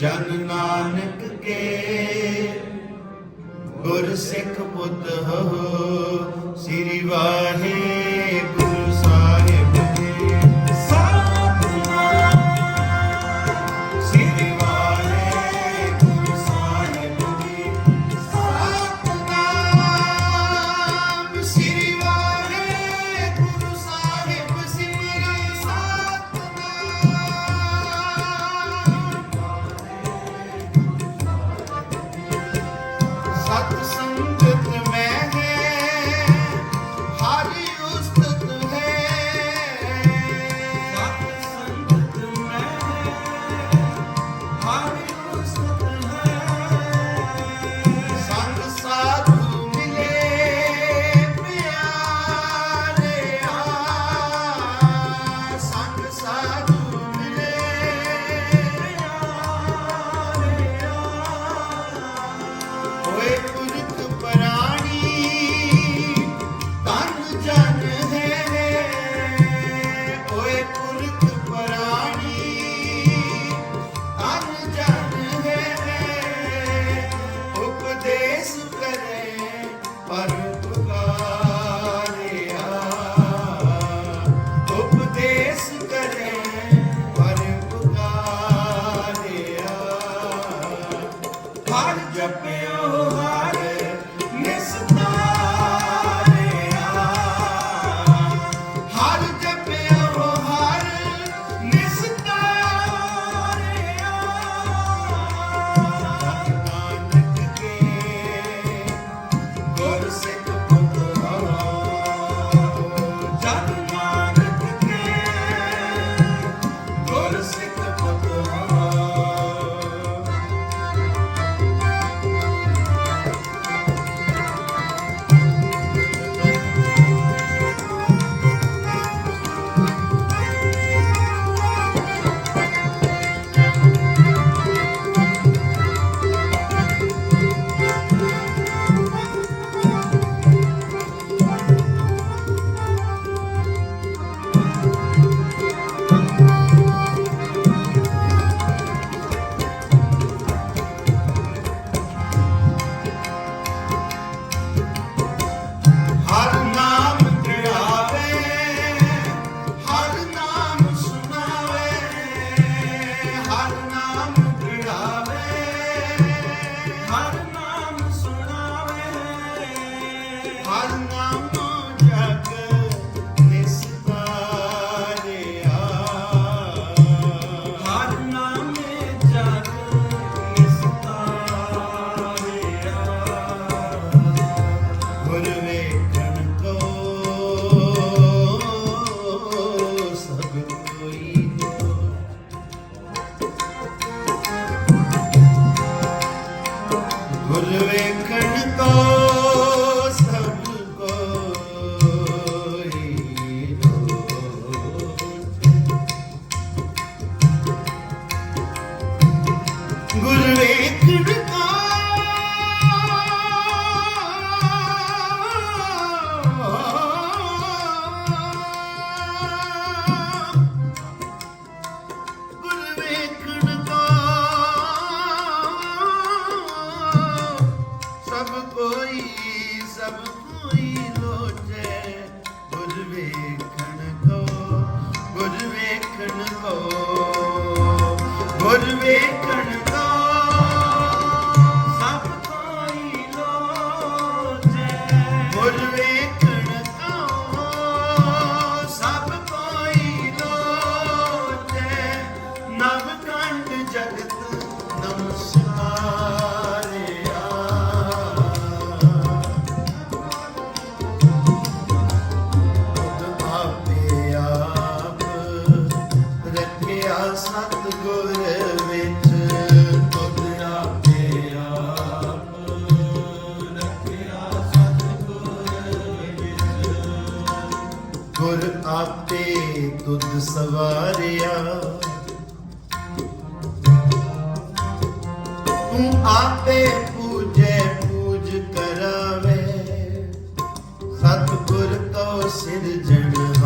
ਜਨ ਨਾਨਕ ਕੇ ਗੁਰ ਸਿੱਖ ਪੁੱਤ ਹੋ ਸ੍ਰੀ ਵਾਹਿਗੁਰੂ குருவே கிழக்கு ਠੁਰ ਆਪੇ ਤੁਧ ਸਵਾਰਿਆ। ਤੂੰ ਆਪੇ ਪੂਜੇ ਪੂਜ ਕਰਾਵੇ। ਸਤਿਗੁਰ ਤੋਂ ਸਿਰ ਸਿਰਜਣ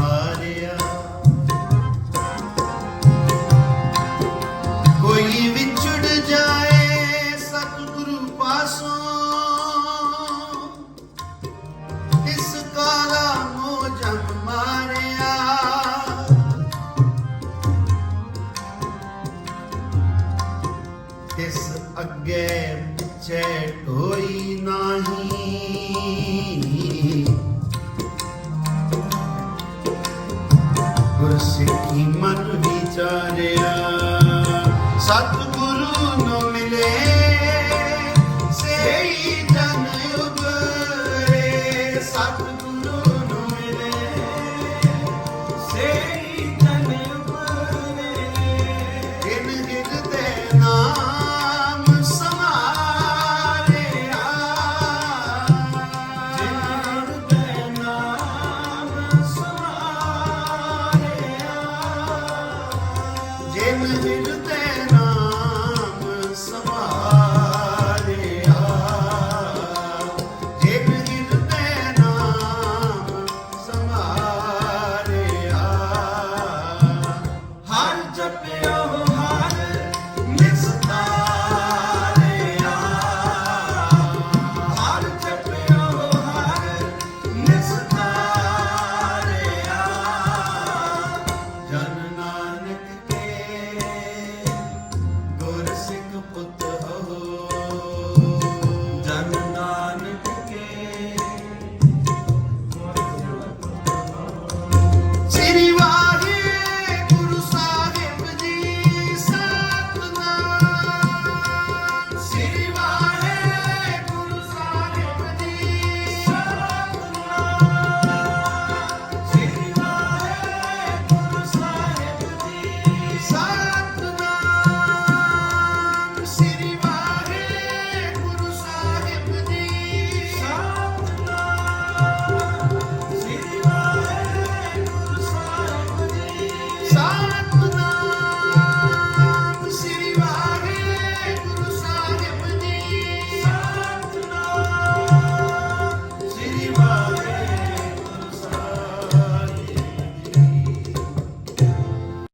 ਅੱਗੇ ਪਿੱਛੇ ਢੋਈ ਨਹੀਂ। ਗੁਰਸਿੱਖੀ ਮਨ ਵਿਚਾਰਿਆ ਸਤਿ Son.